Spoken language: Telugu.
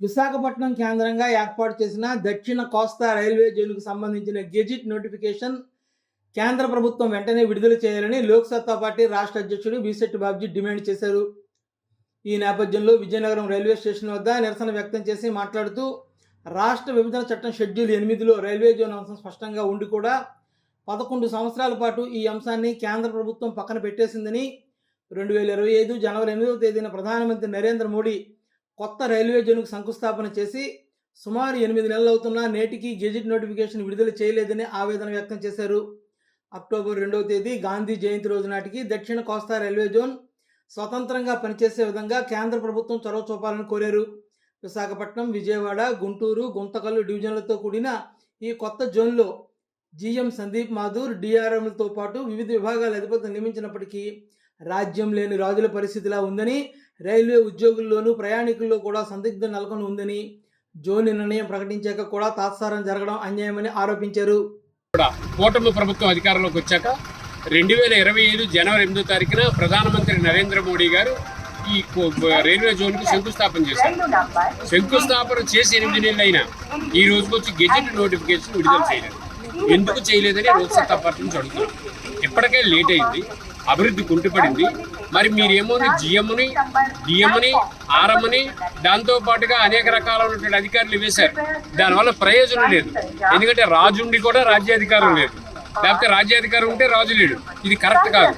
విశాఖపట్నం కేంద్రంగా ఏర్పాటు చేసిన దక్షిణ కోస్తా రైల్వే జోన్కు సంబంధించిన గెజిట్ నోటిఫికేషన్ కేంద్ర ప్రభుత్వం వెంటనే విడుదల చేయాలని లోక్సత్తా పార్టీ రాష్ట్ర అధ్యక్షుడు బీసెట్టి బాబ్జీ డిమాండ్ చేశారు. ఈ నేపథ్యంలో విజయనగరం రైల్వే స్టేషన్ వద్ద నిరసన వ్యక్తం చేసి మాట్లాడుతూ రాష్ట్ర విభజన చట్టం షెడ్యూల్ ఎనిమిదిలో రైల్వే జోన్ అంశం స్పష్టంగా ఉండి కూడా పదకొండు సంవత్సరాల పాటు ఈ అంశాన్ని కేంద్ర ప్రభుత్వం పక్కన పెట్టేసిందని రెండు వేల ఇరవై ఐదు జనవరి ఎనిమిదవ తేదీన ప్రధానమంత్రి నరేంద్ర మోడీ కొత్త రైల్వే జోన్కు శంకుస్థాపన చేసి సుమారు ఎనిమిది నెలలు అవుతున్నా నేటికి గెజిట్ నోటిఫికేషన్ విడుదల చేయలేదని ఆవేదన వ్యక్తం చేశారు. అక్టోబర్ రెండవ తేదీ గాంధీ జయంతి రోజు నాటికి దక్షిణ కోస్తా రైల్వే జోన్ స్వతంత్రంగా పనిచేసే విధంగా కేంద్ర ప్రభుత్వం చొరవ చూపాలని కోరారు. విశాఖపట్నం విజయవాడ గుంటూరు గుంతకల్లు డివిజన్లతో కూడిన ఈ కొత్త జోన్లో జిఎం సందీప్ మాధూర్ డిఆర్ఎంలతో పాటు వివిధ విభాగాల అధిపతులు నియమించినప్పటికీ రాజ్యం లేని రాజుల పరిస్థితిలా ఉందని రైల్వే ఉద్యోగుల్లోనూ ప్రయాణికుల్లో కూడా సందిగ్ధం నెలకొని ఉందని జోన్ నిర్ణయం ప్రకటించాక కూడా తాత్సారం జరగడం అన్యాయమని ఆరోపించారు. కూటమి ప్రభుత్వం అధికారంలోకి వచ్చాక రెండు వేల ఇరవై ఐదు జనవరి ఎనిమిదో తారీఖున ప్రధానమంత్రి నరేంద్ర మోడీ గారు ఈ రైల్వే రైల్వే జోన్కి శంకుస్థాపన చేశారు. శంకుస్థాపన చేసి ఎనిమిది నెలలు అయినా ఈ రోజుకి వచ్చి గెజెట్ నోటిఫికేషన్ విడుదల చేయలేదు. ఎందుకు చేయలేదని లోక్సత్తా పార్టీ నుంచి అడుగుతున్నాం ఇప్పటికే లేట్ అయింది. అభివృద్ధి కుంటుపడింది. మరి మీరేమోని జిఎంని డిఎంని ఆర్ఎంని దాంతో పాటుగా అనేక రకాలైనటువంటి అధికారులు వేశారు. దానివల్ల ప్రయోజనం లేదు. ఎందుకంటే రాజు ఉండి కూడా రాజ్యాధికారం లేదు. లేకపోతే రాజ్యాధికారం ఉంటే రాజు లేడు. ఇది కరెక్ట్ కాదు.